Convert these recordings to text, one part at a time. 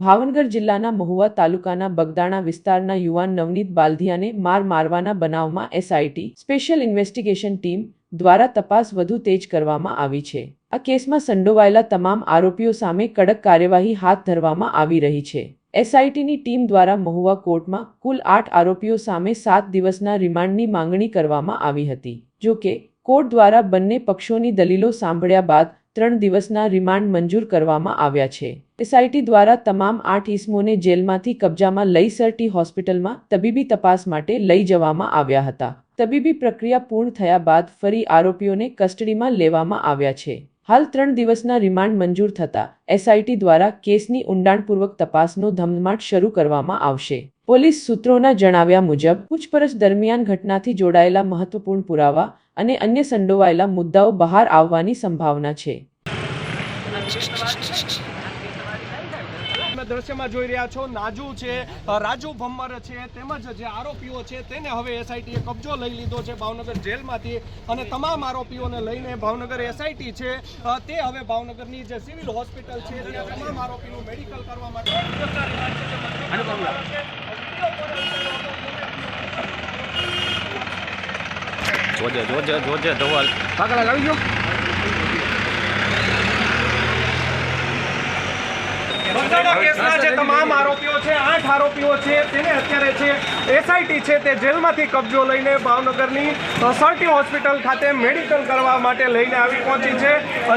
ભાવનગર જિલ્લાના મહુવા તાલુકાના બગદાણા વિસ્તારના યુવાન નવનીત બાલધિયાને માર મારવાના બનાવમાં એસઆઈટી, સ્પેશિયલ ઇન્વેસ્ટિગેશન ટીમ દ્વારા તપાસ વધુ તેજ કરવામાં આવી છે. આ કેસમાં સંડોવાયેલા તમામ આરોપીઓ સામે કડક કાર્યવાહી હાથ ધરવામાં આવી રહી છે. એસઆઈટીની ટીમ દ્વારા મહુવા કોર્ટમાં કુલ આઠ આરોપીઓ સામે સાત દિવસના રિમાન્ડની માંગણી કરવામાં આવી હતી. જો કે, કોર્ટ દ્વારા બંને પક્ષોની દલીલો સાંભળ્યા બાદ ત્રણ દિવસના રિમાન્ડ મંજૂર કરવામાં આવ્યા છે. એસઆઈટી દ્વારા તમામ આઠ ઇસમોને જેલમાંથી કબજામાં લઈ સરટી હોસ્પિટલમાં તબીબી તપાસ માટે લઈ જવામાં આવ્યા હતા. તબીબી પ્રક્રિયા પૂર્ણ થયા બાદ ફરી આરોપીઓને કસ્ટડીમાં લેવામાં આવ્યા છે. હાલ ત્રણ દિવસના રિમાન્ડ મંજૂર થતા એસઆઈટી દ્વારા કેસની ઊંડાણપૂર્વક તપાસનો ધમધમાટ શરૂ કરવામાં આવશે. પોલીસ સૂત્રોના જણાવ્યા મુજબ, પૂછપરછ દરમિયાન ઘટનાથી જોડાયેલા મહત્વપૂર્ણ પુરાવા અને અન્ય સંડોવાયેલા મુદ્દાઓ બહાર આવવાની સંભાવના છે. દ્રશ્યમાં જોઈ રહ્યા છો, નાજુ છે રાજુ ભમ્મર છે, તેમજ જે આરોપીઓ છે તેને હવે એસઆઈટીએ કબજો લઈ લીધો છે ભાવનગર જેલમાંથી અને તમામ આરોપીઓને લઈને ભાવનગર એસઆઈટી છે. તે હવે ભાવનગરની જે સિવિલ હોસ્પિટલ છે ત્યાં તમામ આરોપીનું મેડિકલ કરવા માટે જોજે જોજે જોજે, ધવલ. બગદાણા કેસના તમામ આરોપીઓ છે, આઠ આરોપીઓ છે, તેને અત્યારે છે એસઆઈટી છે તે જેલમાંથી કબજો લઈને ભાવનગરની સરટી હોસ્પિટલ ખાતે મેડિકલ કરવા માટે લઈને આવી પહોંચી છે.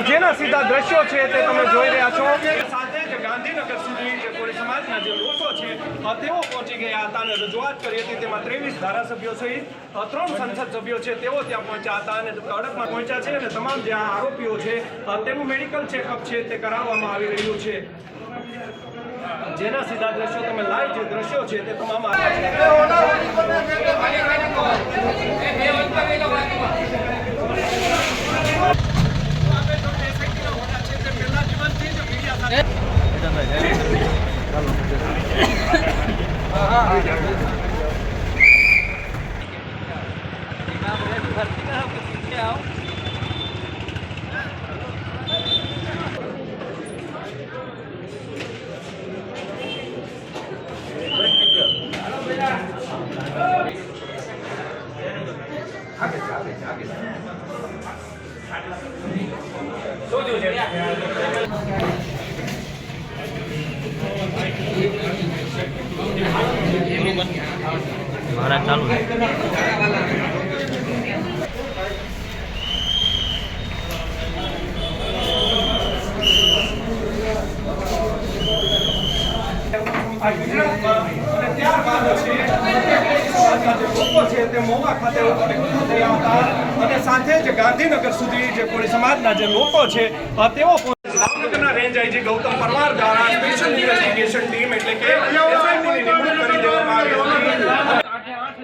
જેના સીધા દ્રશ્યો છે તે તમે જોઈ રહ્યા છો. સાથે જ ગાંધીનગર સુધી જે કોળી જે લોકો છે તેઓ પહોંચી ગયા હતા અને રજૂઆત કરી હતી. તેમાં ત્રેવીસ ધારાસભ્યો સહિત ત્રણ સંસદ સભ્યો છે, તેઓ ત્યાં પહોંચ્યા હતા અને કડકમાં પહોંચ્યા છે અને તમામ જે આરોપીઓ છે તેનું મેડિકલ ચેકઅપ છે તે કરાવવામાં આવી રહ્યું છે. જેના સીધા દ્રશ્યો તમે લાઈવ જે દ્રશ્યો છે તે તમામ મારા ચાલુ છે આ ગુજરાતમાં અને ત્યારબાદ છે સમાજના જે લોકો છે તે મહુવા ખાતે થયા હતા અને સાથે જ ગાંધીનગર સુધી જે કોળી સમાજના જે લોકો છે તેઓ ભાવનગરના રેન્જ આઈજી ગૌતમ પરમાર દ્વારા સ્પેશિયલ ઇન્વેસ્ટિગેશન ટીમ એટલે કે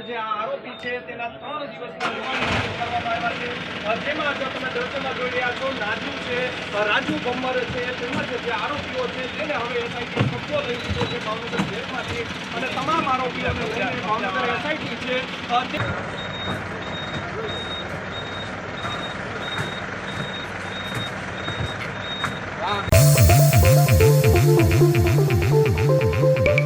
જે આરોપી છે, તેના ત્રણ દિવસના તેમાં જો તમે દ્રશ્યમાં જોઈ રહ્યા છો નાજુ છે રાજુ ભમ્મર છે, તેમજ જે આરોપીઓ છે તેને હવે એસઆઈટી કબજો લઈ લીધો છે, ભાવનગર જેલમાંથી. અને તમામ આરોપીઓને લઈને ભાવનગર એસઆઈટી છે અ, તે